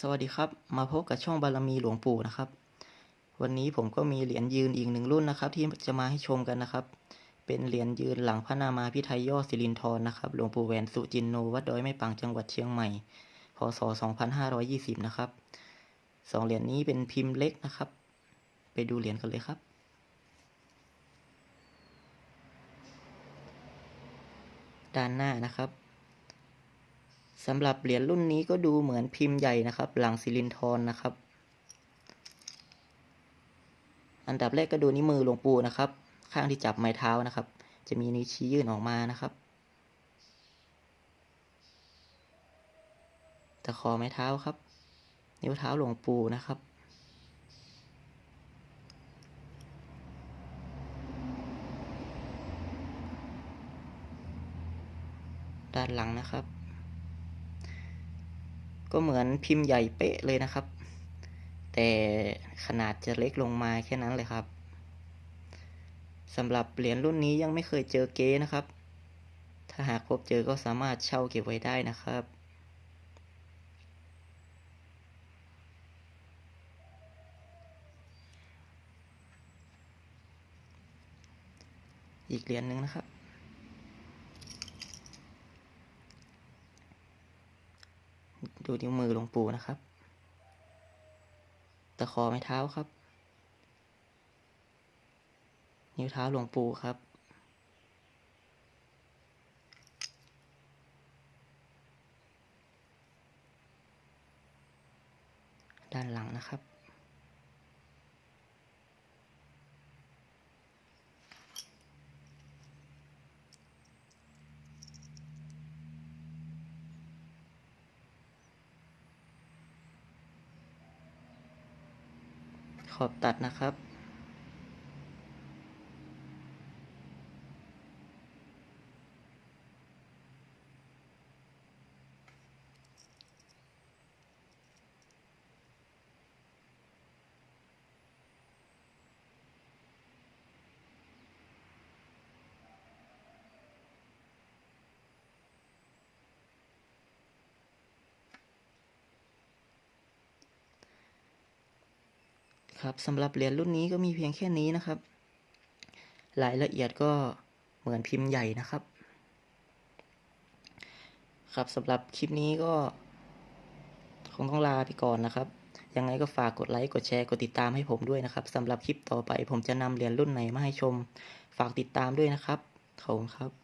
สวัสดีครับ มาพบกับช่องบารมีหลวงปู่นะครับ วันนี้ผมก็มีเหรียญยืนอีกหนึ่งรุ่นนะครับ ที่จะมาให้ชมกันนะครับ เป็นเหรียญยืนหลังพระนามาพิไทยย่อสิรินทรนะครับหลวงปู่แหวนสุจินโนวัดดอยไม้ปังจังหวัดเชียงใหม่พศ 2520 นะครับสองเหรียญนี้เป็นพิมพ์เล็กนะครับ ไปดูเหรียญกันเลยครับด้านหน้านะครับ สำหรับเหรียญรุ่นนี้ก็ดูเหมือนพิมพ์ใหญ่นะครับ หลังซิลินทรนนะครับ อันดับแรกก็ดูนิ้วมือหลวงปู่นะครับ ข้างที่จับไม้เท้านะครับ จะมีนิ้วชี้ยื่นออกมานะครับตะขอไม้เท้าครับ นิ้วเท้าหลวงปู่นะครับ ด้านหลังนะครับ ก็เหมือนพิมพ์ใหญ่เป๊ะเลยนะครับ แต่ขนาดจะเล็กลงมาแค่นั้นเลยครับสำหรับเหรียญรุ่นนี้ยังไม่เคยเจอเก๊นะครับ ถ้าหากพบเจอก็สามารถเช่าเก็บไว้ได้นะครับอีกเหรียญหนึ่งนะครับ ดูนิ้วมือหลวงปู่นะครับ ตะขอไม้เท้าครับ นิ้วเท้าหลวงปู่ครับ ด้านหลังนะครับ ขอบตัดนะครับ ครับสำหรับเหรียญรุ่นนี้ก็มีเพียงแค่นี้นะครับ รายละเอียดก็เหมือนพิมพ์ใหญ่นะครับ ครับสำหรับคลิปนี้ก็คงต้องลาไปก่อนนะครับ ยังไงก็ฝากกดไลค์กดแชร์กดติดตามให้ผมด้วยนะครับสำหรับคลิปต่อไปผมจะนำเหรียญรุ่นไหนมาให้ชม ฝากติดตามด้วยนะครับขอบคุณครับ